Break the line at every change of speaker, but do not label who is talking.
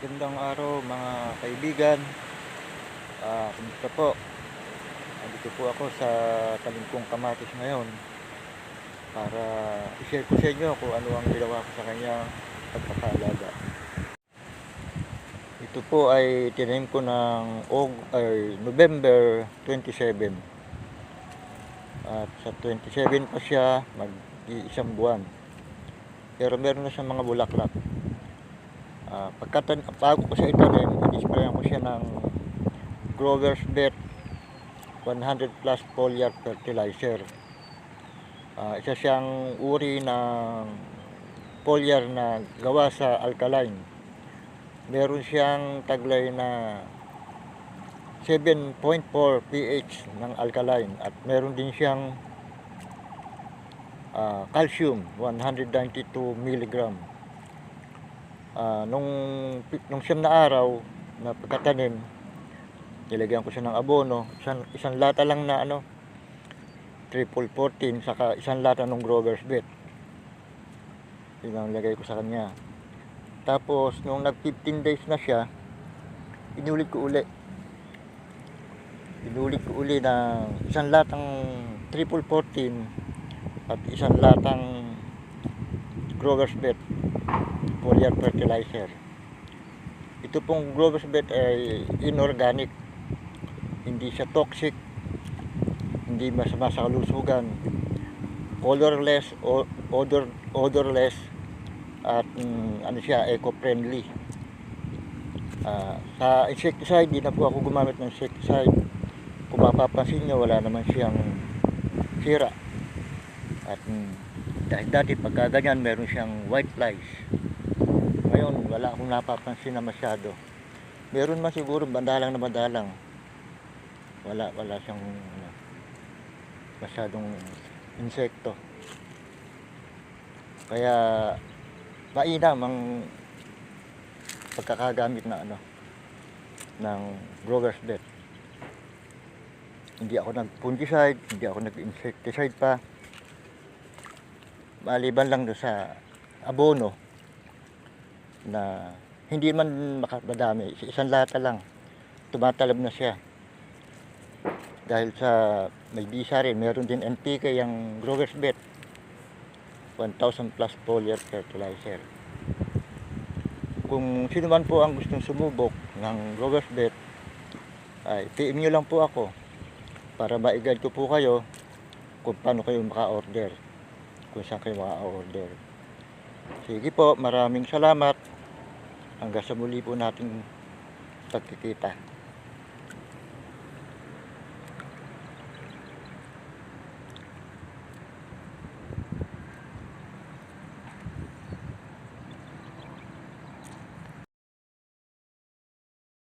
Magandang araw mga kaibigan. Ah, kumusta po? Nandito po ako sa Talingkong Kamatis ngayon para i-share ko sa inyo kung ano ang ginawa ko sa kanya pagkakalaga. Ito po ay tinanim ko ng Og- ay November 27. At sa 27 pa siya mag-iisang buwan. Pero meron na siyang mga bulaklak. Ah, pagkatan bago ko siya itanim, in-sprayan ko siya ng Grover's Bet 100 plus foliar fertilizer. Ah, isa siyang uri ng foliar na gawa sa alkaline. Meron siyang taglay na 7.4 pH ng alkaline at meron din siyang ah, calcium 192 milligram. Ah, nung nung siyam na araw na pagkatanim, nilagyan ko siya ng abono, isang, isang lata lang na ano, triple 14, saka isang lata ng Grover's Bet. Yun ang lagay ko sa kanya. Tapos, nung nag 15 days na siya, inulit ko uli. Inulit ko uli ng isang latang triple 14 at isang latang Grover's Bet foliar fertilizer. Ito pong Grover's Bet ay inorganic. Hindi siya toxic. Hindi masama sa kalusugan. Colorless, odor, odorless, at mm, ano siya, eco-friendly. Ah, sa insecticide, di na po ako gumamit ng insecticide. Kung mapapansin nyo, wala naman siyang sira. At mm, dahil dati pagka ganyan, meron siyang white flies. Ngayon, wala akong napapansin na masyado. Meron man siguro bandalang na bandalang. Wala, wala siyang ano, masyadong insekto. Kaya mainam ang pagkakagamit na ano ng grower's bet. Hindi ako nag-fungicide, hindi ako nag-insecticide pa. Maliban lang doon sa abono na hindi man makadami, isang lata lang. Tumatalab na siya. Dahil sa may bisa rin, meron din NPK yung Grover's Bet. 1,000 plus foliar fertilizer. Kung sino man po ang gustong sumubok ng Grover's Bet, ay PM nyo lang po ako para ma-guide ko po kayo kung paano kayo maka-order. Kung saan kayo maka-order. Sige po, maraming salamat. Hanggang sa muli po nating pagkikita.